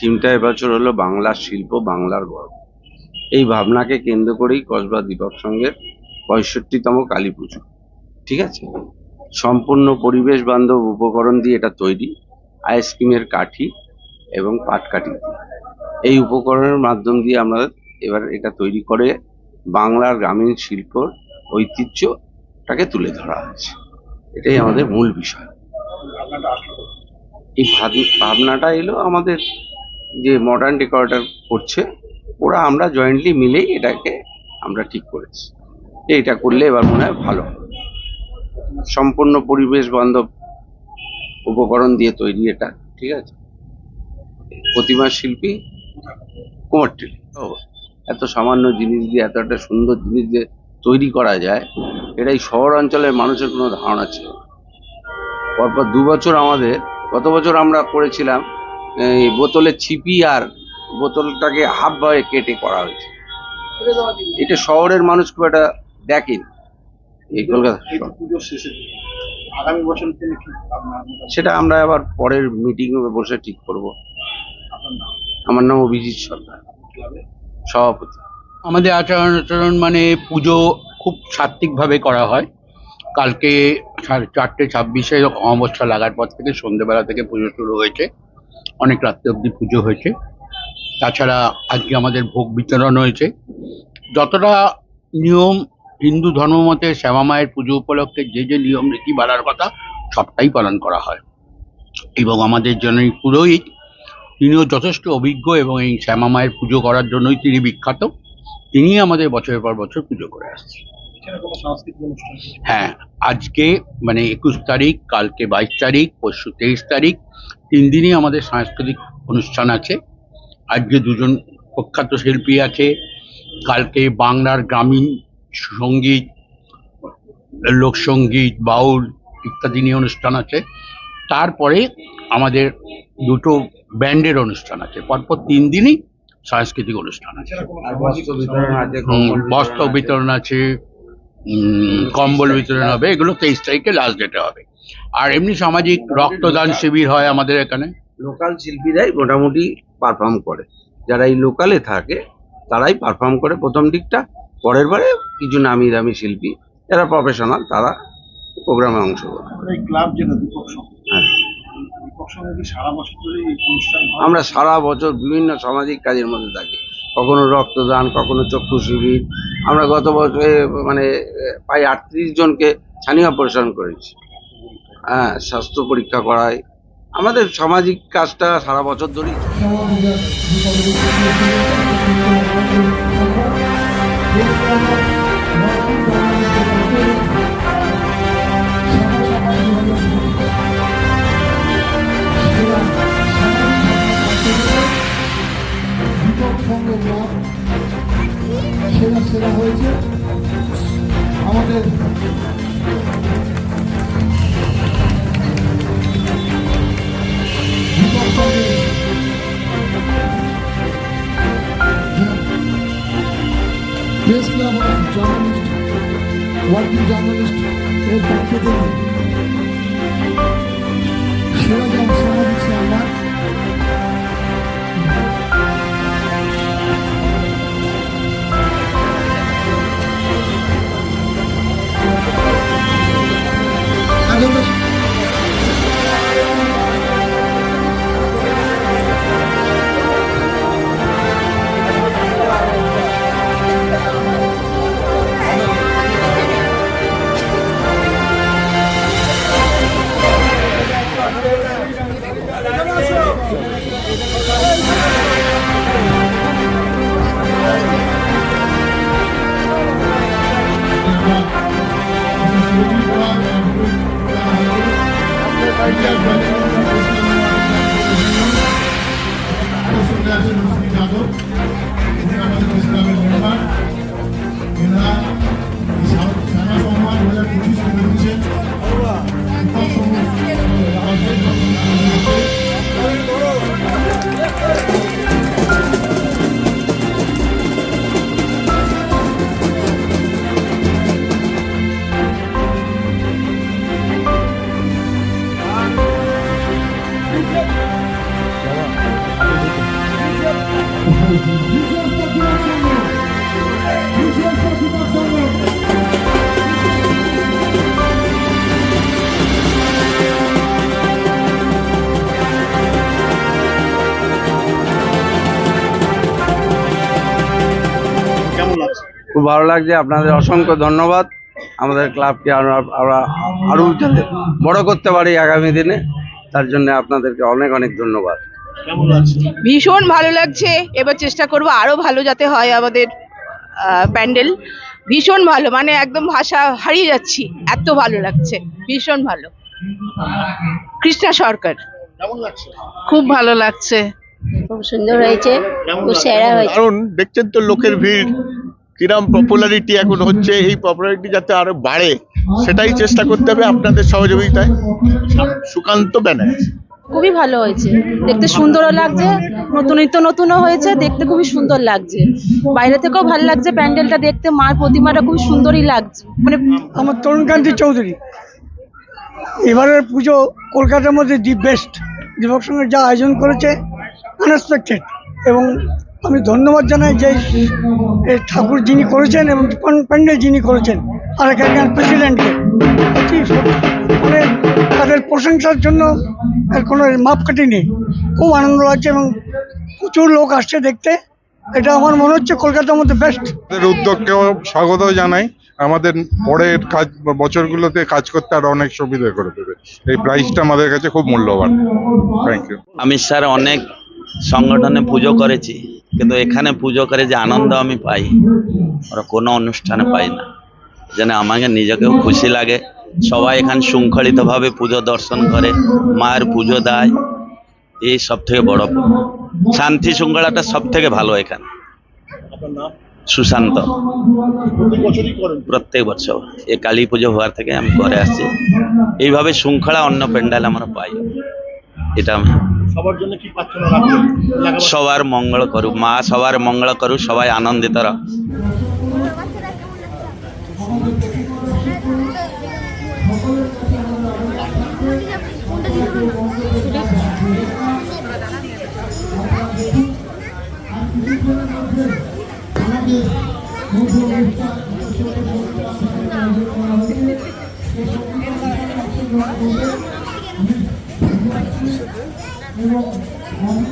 থিমটা এবছর হলো বাংলার শিল্প, বাংলার গর্ব। এই ভাবনাকে কেন্দ্র করেই কসবা দীপক সঙ্গের পঁয়ষট্টিতম কালী পুজো। ঠিক আছে? সম্পূর্ণ পরিবেশ বান্ধব উপকরণ দিয়ে এটা তৈরি, আইসক্রিমের কাঠি এবং পাটকাঠি। এই উপকরণের মাধ্যম দিয়ে আমরা এবার এটা তৈরি করে বাংলার গ্রামীণ শিল্পর ঐতিহ্যটাকে তুলে ধরা হয়েছে। এটাই আমাদের মূল বিষয়। এই ভাব- ভাবনাটা এলো আমাদের যে মডার্ন ডেকোরেটর করছে ওরা আমরা জয়েন্টলি মিলেই এটাকে আমরা ঠিক করেছি এটা করলে এবার মনে হয় ভালো। সম্পূর্ণ পরিবেশ বান্ধব উপকরণ দিয়ে তৈরি এটা ঠিক আছে প্রতিমা শিল্পী কুমারটিল এত সামান্য জিনিস দিয়ে এত একটা সুন্দর জিনিস দিয়ে তৈরি করা যায় এটা এই শহর অঞ্চলের মানুষের কোনো ধারণা ছিল না। পরপর দু বছর আমাদের গত বছর আমরা করেছিলাম বোতলের ছিপি আর বোতলটাকে হাফ ভাবে কেটে করা হয়েছে। এটা শহরের মানুষ খুব একটা দেখেন। এই কলকাতা এই শহর। পুজোর শেষে আগামী বছর থেকে সেটা আমরা আবার পরের মিটিং বসে ঠিক করব। আমার নাম অভিজিৎ সরকার। সভাপতি। আমাদের আচরণ আচরণ মানে পুজো খুব সাত্বিকভাবে করা হয়। কালকে সাড়ে চারটে ছাব্বিশে অমাবস্যা লাগার পর থেকে সন্ধ্যেবেলা থেকে পুজো শুরু হয়েছে। অনেক রাত্রে অবধি পুজো হয়েছে। তাছাড়া আজকে আমাদের ভোগ বিতরণ হয়েছে। যতটা নিয়ম হিন্দু ধর্মমতে শ্যামা মায়ের পুজো উপলক্ষে যে যে নিয়ম রীতি বাড়ার কথা, সবটাই পালন করা হয়। এবং আমাদের জন্য পুরোহিত, তিনিও যথেষ্ট অভিজ্ঞ এবং এই শ্যামা মায়ের পুজো করার জন্যই তিনি বিখ্যাত। তিনি আমাদের বছরের পর বছর পুজো করে আসছে এখানে কোনো সাংস্কৃতিক অনুষ্ঠান হ্যাঁ আজকে মানে একুশ তারিখ কালকে বাইশ তারিখ পরশু তেইশ তারিখ তিন দিনই আমাদের সাংস্কৃতিক অনুষ্ঠান আছে। আজকে দুজন প্রখ্যাত শিল্পী আছে। কালকে বাংলার গ্রামীণ সংগীত লোকসঙ্গীত বাউল ইত্যাদি নিয়ে অনুষ্ঠান আছে। তারপরে আমাদের দুটো ব্যান্ডের অনুষ্ঠান আছে। পরপর তিন দিনই সাংস্কৃতিক অনুষ্ঠান আছে বস্ত্র বিতরণ আছে কম্বল বিতরণ উম, কম্বল বিতরণ হবে এগুলো তেইশ তারিখে লাস্ট ডেটে হবে। আর এমনি সামাজিক রক্তদান শিবির হয় আমাদের এখানে। লোকাল শিল্পীরাই মোটামুটি পারফর্ম করে। যারা এই লোকালে থাকে তারাই পারফর্ম করে। প্রথম দিকটা পরের বারে কিছু নামি দামি শিল্পী যারা প্রফেশনাল তারা প্রোগ্রামে অংশগ্রহণ করে। ক্লাব যেটা দীপক হ্যাঁ। হয়? আমরা সারা বছর বিভিন্ন সামাজিক কাজের মধ্যে থাকি। কখনো রক্তদান, কখনো চক্ষু শিবির। আমরা গত বছরে মানে প্রায় আটত্রিশ জনকে ছানি অপারেশন করেছি। হ্যাঁ স্বাস্থ্য পরীক্ষা করাই আমাদের সামাজিক কাজটা সারা বছর ধরেই সেরা হয়েছে। আমাদের press club journalist working journalist এর পক্ষ থেকে খুব ভালো লাগছে। আপনাদের অসংখ্য ধন্যবাদ। আমাদের ক্লাবকে আমরা আমরা আরও যাতে বড় করতে পারি আগামী দিনে। তার জন্য আপনাদেরকে অনেক অনেক ধন্যবাদ। ভীষণ ভালো লাগছে। এবার চেষ্টা করব আরও ভালো যাতে হয় আমাদের আহ, প্যান্ডেল। ভীষণ ভালো মানে একদম ভাষা হারিয়ে যাচ্ছি। এত ভালো লাগছে। ভীষণ ভালো। কৃষ্ণা সরকার। কেমন লাগছে? খুব ভালো লাগছে। খুব সুন্দর হয়েছে। খুব সেরা হয়েছে। কারণ দেখছেন তো লোকের ভিড়। কিরাম পপুলারিটি এখন হচ্ছে এই পপুলারিটি যাতে আরও বাড়ে সেটাই চেষ্টা করতে হবে আপনাদের সহযোগিতায়। সুকান্ত ব্যানার্জি। খুবই ভালো হয়েছে। দেখতে সুন্দরও লাগছে নতুন নিত্য নতুনও হয়েছে দেখতে খুবই সুন্দর লাগছে। বাইরে থেকেও ভালো লাগছে প্যান্ডেলটা দেখতে মার প্রতিমাটা খুব সুন্দরই লাগছে। মানে আমার তরুণ তরুণকান্তি চৌধুরী এবারের পুজো কলকাতার মধ্যে দি বেস্ট দীপক সঙ্গে যা আয়োজন করেছে আনএক্সপেক্টেড এবং আমি ধন্যবাদ জানাই যে এই ঠাকুর যিনি করেছেন এবং প্যান্ডেল যিনি করেছেন আর এখানকার প্রেসিডেন্টকে অতি মানে তাদের প্রশংসার জন্য আর কোনো মাপকাঠি নেই। খুব আনন্দ লাগছে এবং প্রচুর লোক আসছে দেখতে। এটা আমার মনে হচ্ছে কলকাতার মধ্যে বেস্ট উদ্যোগকেও স্বাগত জানাই। আমাদের পরের কাজ বছরগুলোতে কাজ করতে আরও অনেক সুবিধা করে দেবে। এই প্রাইসটা আমাদের কাছে খুব মূল্যবান। থ্যাংক ইউ আমি স্যার অনেক সংগঠনে পুজো করেছি। কিন্তু এখানে পুজো করে যে আনন্দ আমি পাই ওরা কোনো অনুষ্ঠানে পাই না। যেন আমাকে নিজেকেও খুশি লাগে। সবাই এখানে শৃঙ্খলিতভাবে পুজো দর্শন করে মায়ের পুজো দেয়। এই সব থেকে বড় শান্তি শৃঙ্খলাটা সব থেকে ভালো এখানে। সুশান্ত। প্রত্যেক বছর। এই কালী পুজো হওয়ার থেকে আমি করে আসছি। এইভাবে শৃঙ্খলা অন্য প্যান্ডেল আমরা পাই। এটা আমি সবার জন্য কি প্রার্থনা রাখবেন সবার মঙ্গল করুক। মা সবার মঙ্গল করুক সবাই আনন্দিত এবং হরি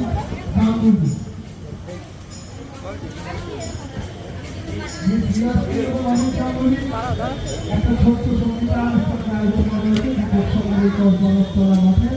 গাঙ্গুলি একটা ছোট্ট সংগীতানুষ্ঠান আয়োজন করা হয়েছে সংগীত মাঠে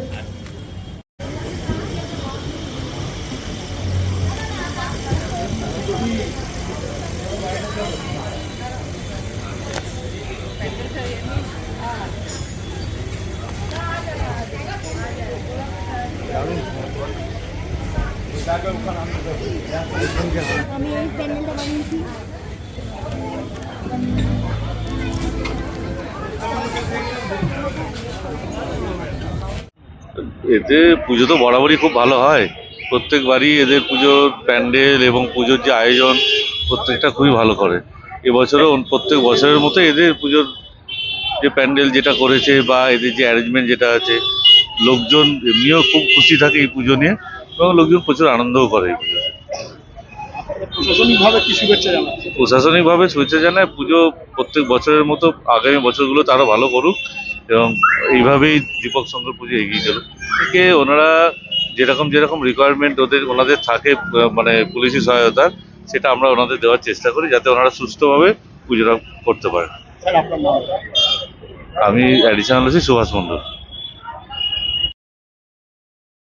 রহ এতে পুজো তো বরাবরই খুব ভালো হয়। প্রত্যেকবারই এদের পুজোর প্যান্ডেল এবং পুজোর যে আয়োজন প্রত্যেকটা খুবই ভালো করে। এবছরও প্রত্যেক বছরের মতো এদের পুজোর যে প্যান্ডেল যেটা করেছে বা এদের যে অ্যারেঞ্জমেন্ট যেটা আছে, লোকজন এমনিও খুব খুশি থাকে এই পুজো নিয়ে। এবং লোকজন প্রচুর আনন্দও করে এই পুজোতে। প্রশাসনিকভাবে কি শুভেচ্ছা জানাচ্ছে? প্রশাসনিকভাবে শুভেচ্ছা জানায় পুজো প্রত্যেক বছরের মতো আগামী বছরগুলোতে আরও ভালো করুক এবং এইভাবেই দীপক শঙ্কর পুজো এগিয়ে চলুক। থেকে ওনারা যেরকম যেরকম রিকোয়ারমেন্ট ওদের ওনাদের থাকে মানে পুলিশি সহায়তার সেটা আমরা ওনাদের দেওয়ার চেষ্টা করি যাতে ওনারা সুস্থভাবে পুজোটা করতে পারে আমি অ্যাডিশনাল আছি সুভাষ মণ্ডল।